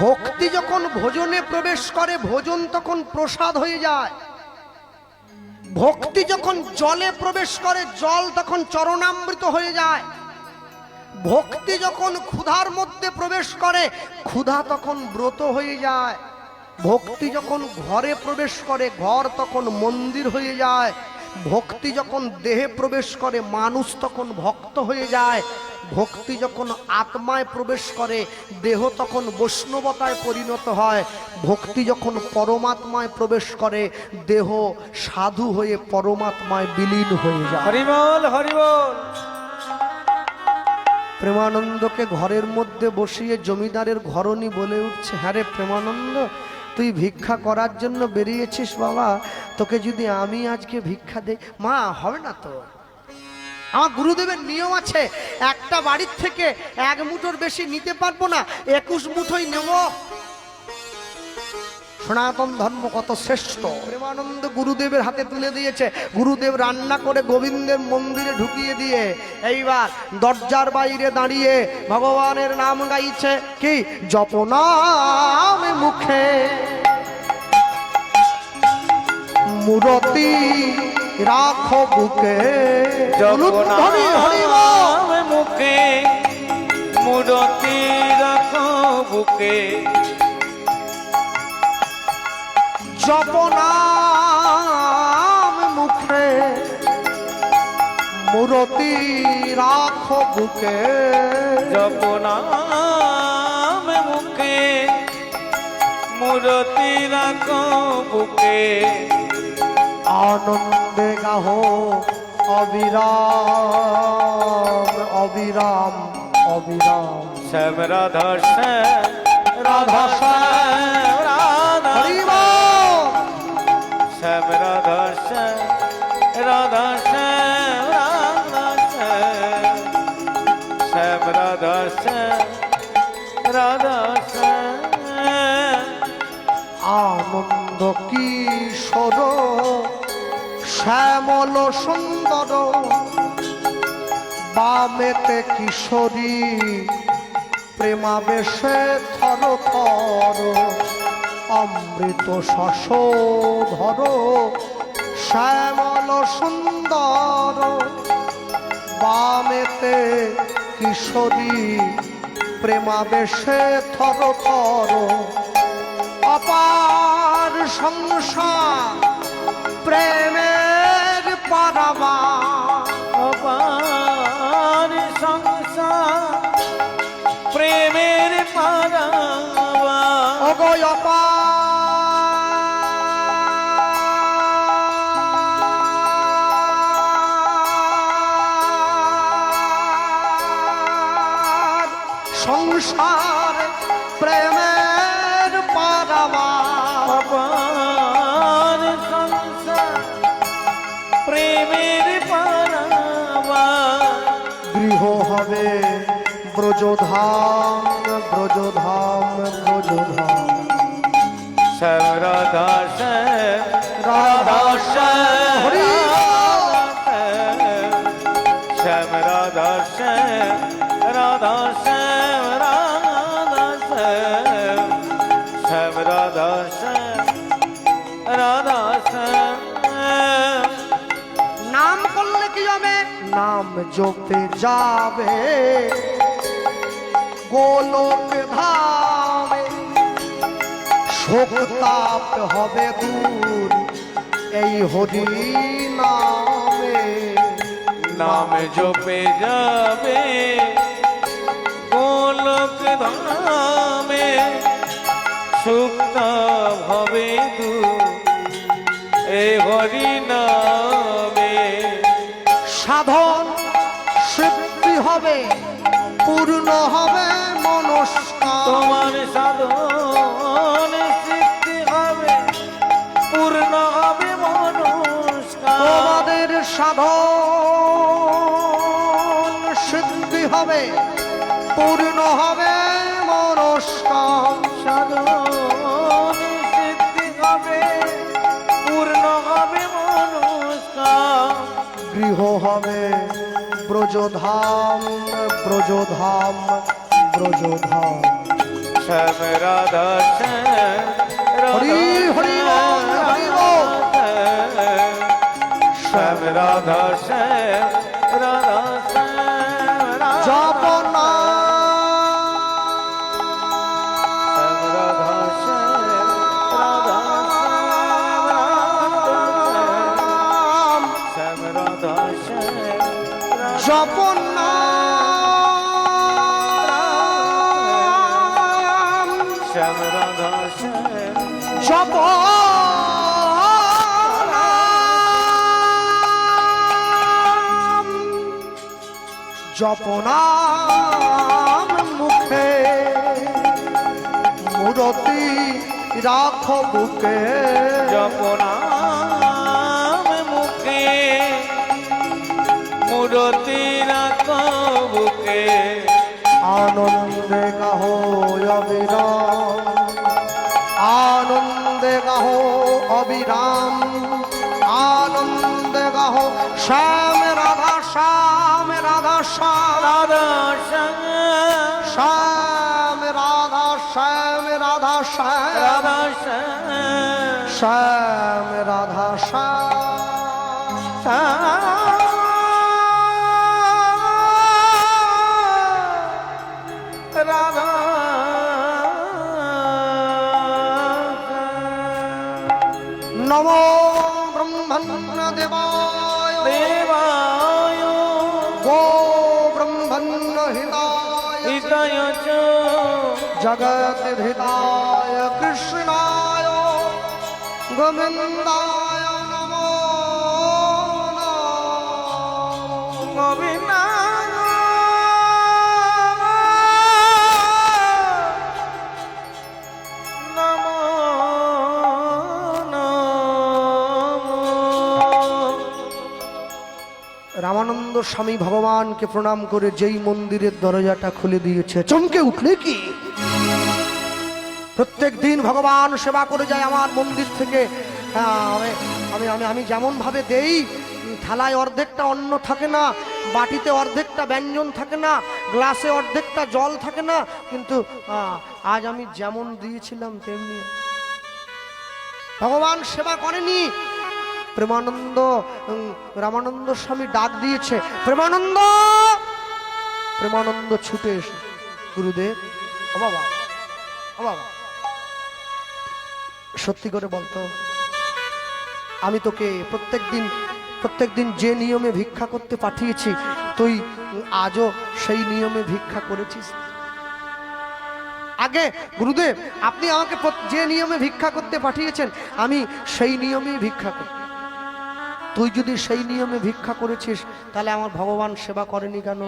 ভক্তি যখন ভোজনে প্রবেশ করে, ভোজন তখন প্রসাদ হয়ে যায়। ভক্তি যখন জলে প্রবেশ করে, জল তখন চরণামৃত হয়ে যায়। ভক্তি যখন ক্ষুধার মধ্যে প্রবেশ করে, ক্ষুধা তখন ব্রত হয়ে যায়। ভক্তি যখন ঘরে প্রবেশ করে, ঘর তখন মন্দির হয়ে যায়। ভক্তি যখন দেহে প্রবেশ করে মানুষ তখন ভক্ত হয়ে যায়। ভক্তি যখন আত্মায় প্রবেশ করে দেহ তখন বৈষ্ণবতায় পরিণত হয়। ভক্তি যখন পরমাত্মায় প্রবেশ করে দেহ সাধু হয়ে পরমাত্মায় বিলীন হয়ে যায়। হরিবল হরিবল। প্রেমানন্দকে ঘরের মধ্যে বসিয়ে জমিদারের ঘরণী বলে উঠছে হ্যাঁ রে প্রেমানন্দ তুই ভিক্ষা করার জন্য বেরিয়েছিস বাবা, তোকে যদি আমি আজকে ভিক্ষা দে মা, হবে না তো? আমার গুরুদেবের নিয়ম আছে, একটা বাড়ির থেকে এক মুঠোর বেশি নিতে পারব না, একুশ মুঠোই নেব। সনাতন ধর্ম কত শ্রেষ্ঠ। প্রেমানন্দ গুরুদেবের হাতে তুলে দিয়েছে, গুরুদেব রান্না করে গোবিন্দের মন্দিরে ঢুকিয়ে দিয়ে, এইবার দরজার বাইরে দাঁড়িয়ে ভগবানের নাম গাইছে, কি? জপনাম মুখে। মূরতি রাখো বুকে। হরি হরি। মুখে। মূরতি রাখো বুকে। জপনাম মুখে। মূরতি রাখো বুকে। জপনাম মুখে। মূরতি রাখো বুকে। আনন্দে গাহো। অবিরাম অবিরাম অবিরাম। শ্যাম রাধা শ্যাম রাধা শ্যাম রাধা। শ্যাম। রাধা শ্যাম রাধা শ্যাম রাধা শ্যাম। শ্যাম রাধা শ্যাম রাধা শ্যাম। আনন্দ কিশোর শ্যামল সুন্দর, বামেতে কিশোরী, প্রেমাবেশে থর থর অমৃত শশ ধর শ্যামল সুন্দর, বামেতে কিশোরী, প্রেমাবেশে থর থর অপার সংসার প্রেমের পারাবা অপার সংসার প্রেমের পারাবা অগয় অপার। সংসার প্রেমের ব্রজধাম ব্রজধাম ব্রজধাম। শ্যাম রাধা শ্যাম রাধা শ্যাম রাধা। শ্যাম রাধা শ্যাম রাধা শ্যাম শ্যাম রাধা শ্যাম রাধা শ্যাম নাম করলে কি হবে? নাম জপে যাবে। গোলক ধামে। শোক তাপ হবে দূর এই হরি নামে। নাম জপে যাবে গোলক ধামে। সুক্ত হবে তু এ হরি নামে। সাধন সিদ্ধি হবে পূর্ণ হবে। সাধন সিদ্ধি হবে পূর্ণ হবে মনস্কার সাধন সিদ্ধি হবে পূর্ণ হবে গৃহ হবে ব্রজধাম ব্রজধাম ব্রজধাম শ্যাম রাধা শ্যাম শ্যাম রাধা শ্যাম রাধা শ্যাম রাধা জপ না শ্যাম রাধা শ্যাম রাধা জপনাম মুখে। মূরতি রাখ বুকে। জপনাম মুখে। মূরতি রাখ বুকে। আনন্দে গাহ অবিরাম। আনন্দে গাহ অবিরাম। আনন্দে গাহ রাধা শ্যাম রাধা শ্যাম শ্যাম রাধা শ্যাম। রাধা শ্যাম শ্যাম শ্যাম। রাধা শ্যাম। রাধা জগৎ হৃদায় কৃষ্ণায় স্বামী ভগবানকে প্রণাম করে যেই মন্দিরের দরজাটা খুলে দিয়েছে। চমকে উঠলে কি? প্রত্যেক দিন ভগবান সেবা করে যায় আমার মন্দির থেকে। হ্যাঁ, আমি আমি আমি আমি যেমন ভাবে দেই থালায় অর্ধেকটা অন্ন থাকে না বাটিতে অর্ধেকটা ব্যঞ্জন থাকে না গ্লাসে অর্ধেকটা জল থাকে না কিন্তু আজ আমি যেমন দিয়েছিলাম তেমনি। ভগবান সেবা করেনি প্রেমানন্দ রামানন্দ স্বামী ডাক দিয়েছে, প্রেমানন্দ! প্রেমানন্দ ছুটে এসে, গুরুদেব বাবা বাবা, সত্যি করে বলতো, আমি তোকে প্রত্যেক দিন প্রত্যেক দিন যে নিয়মে ভিক্ষা করতে পাঠিয়েছি, তুই আজও সেই নিয়মে ভিক্ষা করেছিস? আগে, গুরুদেব, আপনি আমাকে যে নিয়মে ভিক্ষা করতে পাঠিয়েছেন, আমি সেই নিয়মেই ভিক্ষা করি তুই যদি সেই নিয়মে ভিক্ষা করেছিস, তাহলে আমার ভগবান সেবা করেনি কেন?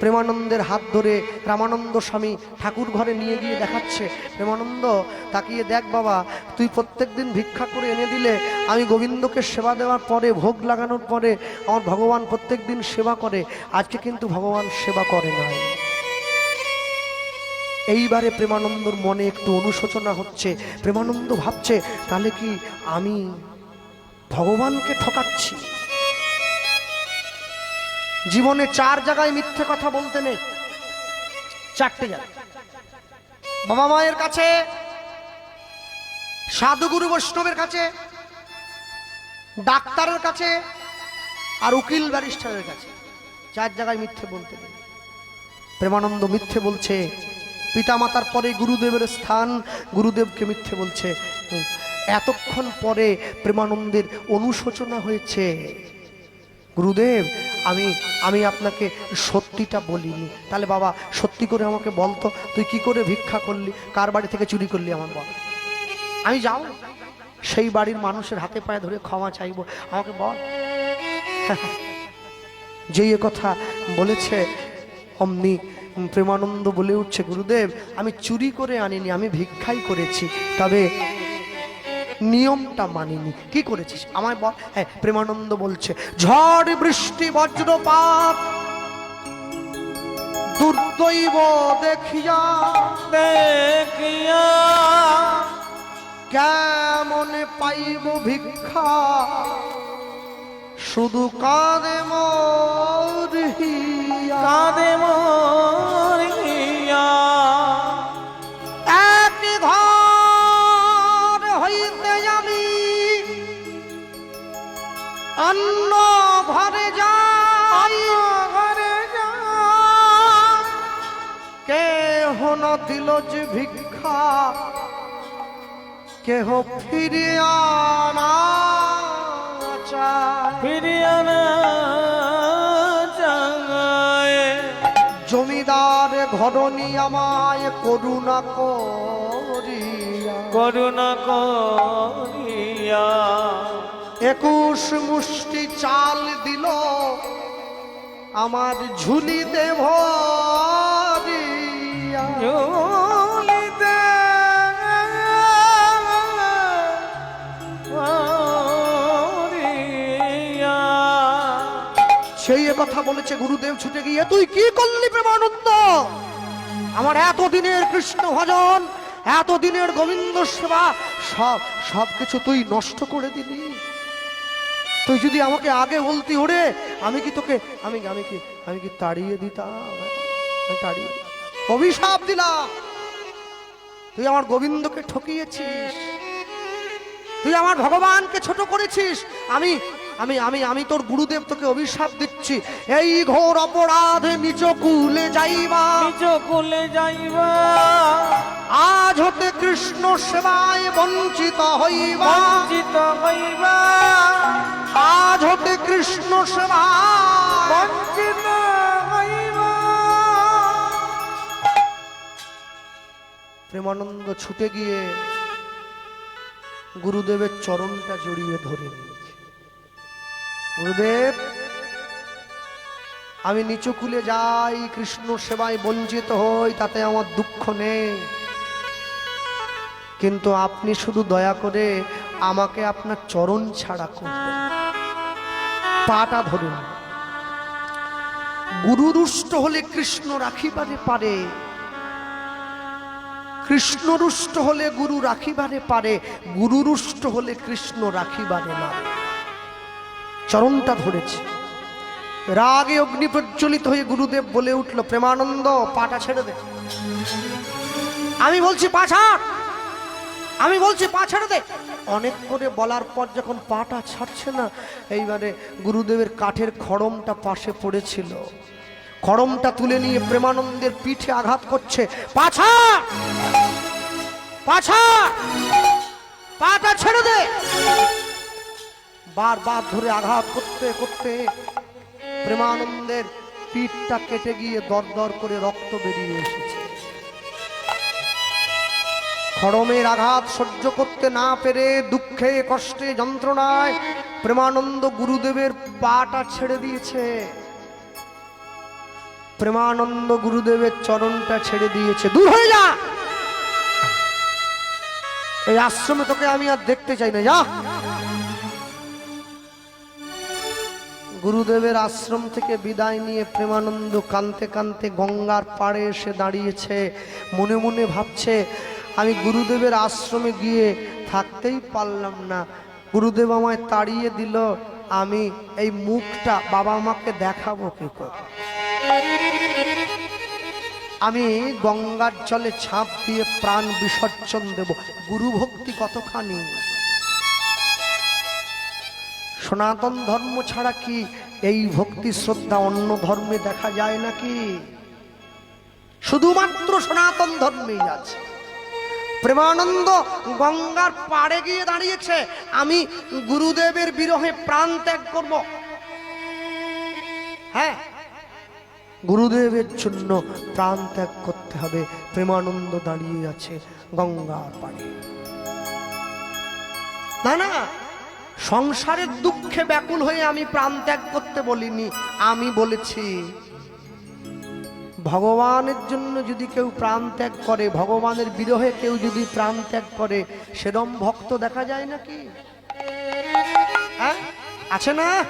প্রেমানন্দের হাত ধরে রামানন্দ স্বামী ঠাকুর ঘরে নিয়ে গিয়ে দেখাচ্ছে। প্রেমানন্দ, তাকিয়ে দেখ বাবা, তুই প্রত্যেক দিন ভিক্ষা করে এনে দিলে আমি গোবিন্দকে সেবা দেওয়ার পরে, ভোগ লাগানোর পরে, আমার ভগবান প্রত্যেক দিন সেবা করে। আজকে কিন্তু ভগবান সেবা করে নাই। এইবারে প্রেমানন্দর মনে একটু অনুশোচনা হচ্ছে। প্রেমানন্দ ভাবছে, তাহলে কি আমি ভগবানকে ঠকাচ্ছি? জীবনে চার জায়গায় মিথ্যে কথা বলতে নেই। চারটে জায়গায়। বাবা মায়ের কাছে, সাধুগুরু বৈষ্ণবের কাছে, ডাক্তারের কাছে, আর উকিল ব্যারিস্টারের কাছে। চার জায়গায় মিথ্যে বলতে নেই। প্রেমানন্দ মিথ্যে বলছে পিতামাতার পরে গুরুদেবের স্থান, গুরুদেবকে মিথ্যে বলছে। এতক্ষণ পরে প্রেমানন্দের অনুশোচনা হয়েছে। গুরুদেব, আমি আমি আপনাকে সত্যিটা বলিনি। তাহলে বাবা, সত্যি করে আমাকে বলতো তুই কি করে ভিক্ষা করলি? কার বাড়ি থেকে চুরি করলি আমার বল? আমি যাও সেই বাড়ির মানুষের হাতে পায়ে ধরে ক্ষমা চাইব। আমাকে বল। যেই কথা বলেছে, অমনি প্রেমানন্দ বলে উঠছে গুরুদেব আমি চুরি করে আনিনি আমি ভিক্ষাই করেছি তবে নিয়মটা মানিনি। কি করেছিস? আমায় বল। হ্যাঁ প্রেমানন্দ বলছে ঝড় বৃষ্টি বজ্রপাত দুর্দৈব দেখিয়া দেখিয়া কেমন পাইব ভিক্ষা? শুধু কাঁদে মোর। কাঁদে দিল যে ভিক্ষা কেহ ফিরিয়া না ফিরিয়া না জমিদার ঘরনি আমায় করুণা করিয়া। করুণা করিয়া। একুশ মুষ্টি চাল দিল আমার ঝুলিতে ভরিয়া। সেই কথা বলেছে গুরুদেব ছুটে গিয়ে, তুই কি করলি প্রেমানন্দ? আমার এতদিনের কৃষ্ণ ভজন, এতদিনের গোবিন্দ সেবা, সব সব কিছু তুই নষ্ট করে দিলি। তুই যদি আমাকে আগে বলতি ওরে, আমি কি তোকে, আমি আমি কি আমি কি তাড়িয়ে দিতাম? তাড়িয়ে অভিশাপ দিলাম তুই আমার গোবিন্দকে ঠকিয়েছিস। তুই আমার ভগবানকে ছোট করেছিস। আমি আমি আমি আমি তোর গুরুদেব তোকে অভিশাপ দিচ্ছি। এই ঘোর অপরাধে নিচ কুলে যাইবা। নিজ কুলে যাইবা। আজ হতে কৃষ্ণ সেবায় বঞ্চিত হইবা। বঞ্চিত হইবা। আজ হতে কৃষ্ণ সেবায় বঞ্চিত প্রেমানন্দ ছুটে গিয়ে গুরুদেবের চরণটা জড়িয়ে ধরে নিয়েছে। গুরুদেব, আমি নিচু কুলে যাই, কৃষ্ণ সেবায় বঞ্চিত হই, তাতে আমার দুঃখ নেই। কিন্তু আপনি শুধু দয়া করে আমাকে আপনার চরণ ছাড়া করবেন পাটা ধরুন। গুরুরুষ্ট হলে কৃষ্ণ রাখিবারে পারে। কৃষ্ণ রুষ্ট হলে গুরু রাখিবারে পারে গুরু রুষ্ট হলে কৃষ্ণ রাখিবারে মারে। চরণটা ধরেছে। রাগে অগ্নি প্রজ্বলিত হয়ে গুরুদেব বলে উঠল, প্রেমানন্দ, পাটা ছেড়ে দে। আমি বলছি পা ছাড়। আমি বলছি পা ছেড়ে দে। অনেক করে বলার পর যখন পাটা ছাড়ছে না, এইবারে গুরুদেবের কাঠের খড়মটা পাশে পড়েছিল। খড়মটা তুলে নিয়ে প্রেমানন্দের পিঠে আঘাত করছে। পাছা! পাছা! পাটা ছেড়ে দে! বারবার ধরে আঘাত করতে করতে প্রেমানন্দের পিঠটা কেটে গিয়ে দরদর করে রক্ত বেরিয়ে এসেছে। খড়মের আঘাত সহ্য করতে না পেরে দুঃখে, কষ্টে, যন্ত্রণায় প্রেমানন্দ গুরুদেবের পাটা ছেড়ে দিয়েছে। প্রেমানন্দ গুরুদেবের চরণটা ছেড়ে দিয়েছে। দূর হয়ে যা! এই আশ্রমে তোকে আমি আর দেখতে চাই না, যা! গুরুদেবের আশ্রম থেকে বিদায় নিয়ে প্রেমানন্দ কানতে কানতে গঙ্গার পাড়ে এসে দাঁড়িয়েছে, মনে মনে ভাবছে, আমি গুরুদেবের আশ্রমে গিয়ে থাকতেই পারলাম না। গুরুদেব আমায় তাড়িয়ে দিল, আমি এই মুখটা বাবা মাকে দেখাবো কি করে? আমি গঙ্গার জলে ছাপ দিয়ে প্রাণ বিসর্জন দেব। গুরু ভক্তি কতখানি? সনাতন ধর্ম ছাড়া কি এই ভক্তি শ্রদ্ধা অন্য ধর্মে দেখা যায় নাকি? শুধুমাত্র সনাতন ধর্মেই আছে। প্রেমানন্দ গঙ্গার পাড়ে গিয়ে দাঁড়িয়েছে। আমি গুরুদেবের বিরহে প্রাণ ত্যাগ করব। হ্যাঁ গুরুদেবের জন্য প্রাণ ত্যাগ করতে হবে। প্রেমানন্দ দাঁড়িয়ে আছে গঙ্গার পাড়ে। না না সংসারের দুঃখে ব্যাকুল হয়ে আমি প্রাণ ত্যাগ করতে বলিনি। আমি বলেছি, ভগবানের জন্য যদি কেউ প্রাণ ত্যাগ করে, ভগবানের বিরহে কেউ যদি প্রাণ ত্যাগ করে, সেরম ভক্ত দেখা যায় নাকি? হ্যাঁ? আছে না?